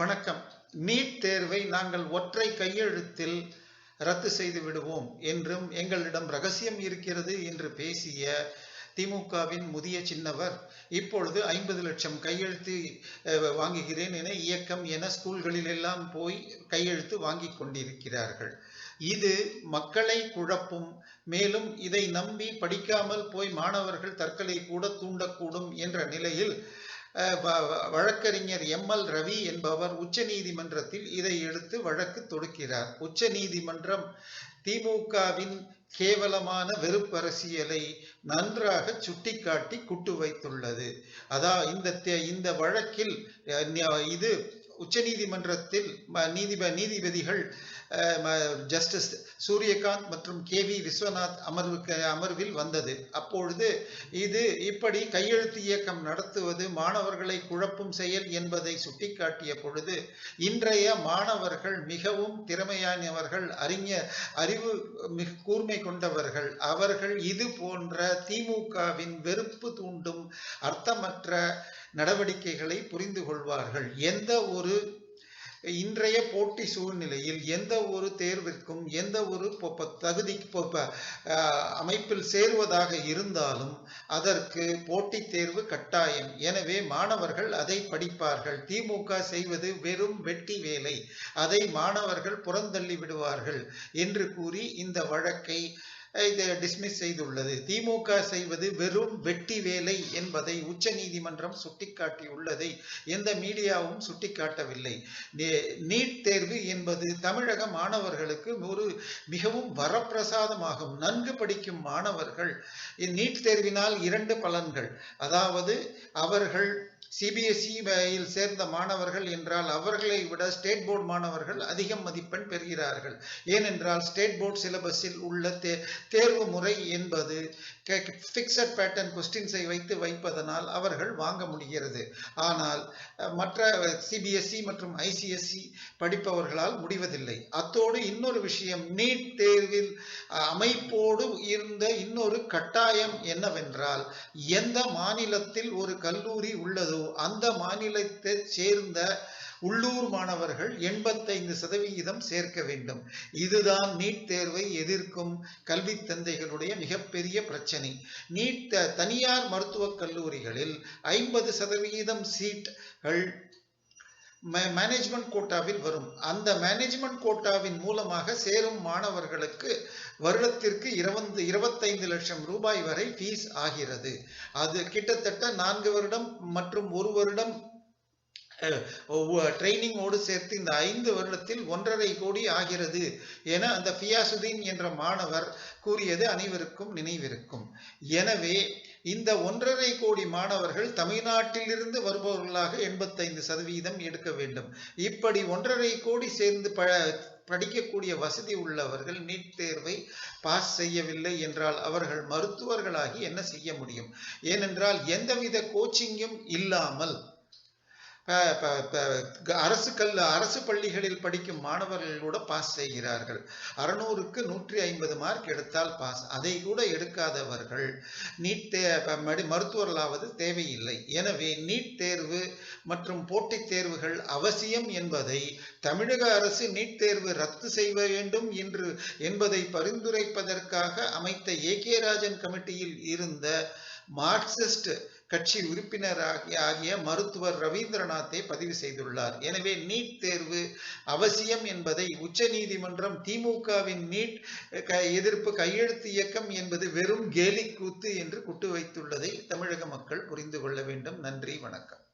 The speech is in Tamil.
வணக்கம். நீட் தேர்வை நாங்கள் ஒற்றை கையெழுத்தில் ரத்து செய்து விடுவோம் என்றும் எங்களிடம் ரகசியம் இருக்கிறது என்று பேசிய திமுகவின் முதிய சின்னவர் இப்பொழுது ஐம்பது லட்சம் கையெழுத்து வாங்குகிறேன் என இயக்கம் என ஸ்கூல்களில் எல்லாம் போய் கையெழுத்து வாங்கி கொண்டிருக்கிறார்கள். இது மக்களை குழப்பும். மேலும் இதை நம்பி படிக்காமல் போய் மாணவர்கள் தற்கொலை கூட தூண்டக்கூடும் என்ற நிலையில் வழக்கறிஞர் எம் எல் ரவி என்பவர் உச்ச நீதிமன்றத்தில் இதை எடுத்து வழக்கு தொடுக்கிறார். உச்ச நீதிமன்றம் திமுகவின் கேவலமான வெறுப்பரசியலை நன்றாக சுட்டிக்காட்டி குட்டு வைத்துள்ளது. அதா இந்த தே- இந்த வழக்கில் அஹ், இது உச்சநீதிமன்றத்தில் ம- நீதிப நீதிபதிகள் அஹ், ம- ஜஸ்டிஸ் சூரியகாந்த் மற்றும் கே வி விஸ்வநாத் அமர்வுக்கு அமர்வில் வந்தது. அப்பொழுது இது இப்படி கையெழுத்து இயக்கம் நடத்துவது மாணவர்களை குழப்பும் செயல் என்பதை சுட்டிக்காட்டிய பொழுது இன்றைய மாணவர்கள் மிகவும் திறமையானவர்கள் அறிஞர் அறிவு மிக கூர்மை கொண்டவர்கள். அவர்கள் இது போன்ற திமுகவின் வெறுப்பு தூண்டும் அர்த்தமற்ற நடவடிக்கைகளை புரிந்து கொள்வார்கள். எந்த ஒரு இன்றைய போட்டி சூழ்நிலையில் எந்த ஒரு தேர்விற்கும் எந்த ஒரு தகுதி ஆஹ் அமைப்பில் சேருவதாக இருந்தாலும் அதற்கு போட்டித் தேர்வு கட்டாயம். எனவே மாணவர்கள் அதை படிப்பார்கள். திமுக செய்வது வெறும் வெட்டி வேலை. அதை மாணவர்கள் புறந்தள்ளி விடுவார்கள் என்று கூறி இந்த வழக்கை இதை டிஸ்மிஸ் செய்துள்ளது. திமுக செய்வது வெறும் வெட்டி வேலை என்பதை உச்ச நீதிமன்றம் சுட்டிக்காட்டியுள்ளதை. எந்த மீடியாவும் சுட்டிக்காட்டவில்லை. நீட் தேர்வு என்பது தமிழக மாணவர்களுக்கு ஒரு மிகவும் வரப்பிரசாதமாகும். நன்கு படிக்கும் மாணவர்கள் நீட் தேர்வினால் இரண்டு பலன்கள். அதாவது அவர்கள் சிபிஎஸ்இயில் சேர்ந்த மாணவர்கள் என்றால் அவர்களை விட ஸ்டேட் போர்டு மாணவர்கள் அதிகம் மதிப்பெண் பெறுகிறார்கள். ஏனென்றால் ஸ்டேட் போர்டு சிலபஸில் உள்ள தே தேர்வு முறை என்பது ஃபிக்ஸட் பேட்டர்ன் கொஸ்டின்ஸை வைத்து வைப்பதனால் அவர்கள் வாங்க முடிகிறது. ஆனால் மற்ற சிபிஎஸ்இ மற்றும் ஐசிஎஸ்இ படிப்பவர்களால் முடிவதில்லை. அத்தோடு இன்னொரு விஷயம் நீட் தேர்வில் அமைப்போடு இருந்த இன்னொரு கட்டாயம் என்னவென்றால் எந்த மாநிலத்தில் ஒரு கல்லூரி உள்ளது அந்த மாநிலத்தை சேர்ந்த உள்ளூர் மாணவர்கள் எண்பத்தைந்து சதவிகிதம் சேர்க்க வேண்டும். இதுதான் நீட் தேர்வை எதிர்க்கும் கல்வி தந்தைகளுடைய மிகப்பெரிய பிரச்சனை. நீட் த- தனியார் மருத்துவக் கல்லூரிகளில் ஐம்பது சதவிகிதம் சீட்கள் மேனேஜ்மெண்ட் கோட்டாவில் வரும். அந்த மேனேஜ்மெண்ட் கோட்டாவின் மூலமாக சேரும் மாணவர்களுக்கு வருடத்திற்கு இருபது இருபத்தைந்து லட்சம் ரூபாய் வரை ஃபீஸ் ஆகிறது. அது கிட்டத்தட்ட நான்கு வருடம் மற்றும் ஒரு வருடம் ட்ரைனிங்கோடு சேர்த்து இந்த ஐந்து வருடத்தில் ஒன்றரை கோடி ஆகிறது என அந்த ஃபியாசுதீன் என்ற மாணவர் கூறியது அனைவருக்கும் நினைவிருக்கும். எனவே இந்த ஒன்றரை கோடி மாணவர்கள் தமிழ்நாட்டிலிருந்து வருபவர்களாக எண்பத்தைந்து சதவீதம் எடுக்க வேண்டும். இப்படி ஒன்றரை கோடி சேர்ந்து ப படிக்கக்கூடிய வசதி உள்ளவர்கள் நீட் தேர்வை பாஸ் செய்யவில்லை என்றால் அவர்கள் மருத்துவர்களாகி என்ன செய்ய முடியும்? ஏனென்றால் எந்தவித கோச்சிங்கும் இல்லாமல் அரசு கல் அரசு பள்ளிகளில் படிக்கும் மாணவர்கள் கூட பாஸ் செய்கிறார்கள். அறுநூறுக்கு நூற்றி ஐம்பது மார்க் எடுத்தால் பாஸ் அதை கூட எடுக்காதவர்கள் நீட் தே மருத்துவர்களாவது தேவையில்லை. எனவே நீட் தேர்வு மற்றும் போட்டித் தேர்வுகள் அவசியம் என்பதை தமிழக அரசு நீட் தேர்வு ரத்து செய்ய வேண்டும் என்று என்பதை பரிந்துரைப்பதற்காக அமைத்த ஏ கே ராஜன் கமிட்டியில் இருந்த மார்க்சிஸ்ட் கட்சி உறுப்பினராகிய ஆகிய மருத்துவர் ரவீந்திரநாத்தை பதிவு செய்துள்ளார். எனவே நீட் தேர்வு அவசியம் என்பதை உச்சநீதிமன்றம் திமுகவின் நீட் எதிர்ப்பு கையெழுத்து இயக்கம் என்பது வெறும் கேலி கூத்து என்று குட்டு வைத்துள்ளதை தமிழக மக்கள் புரிந்து கொள்ள வேண்டும். நன்றி வணக்கம்.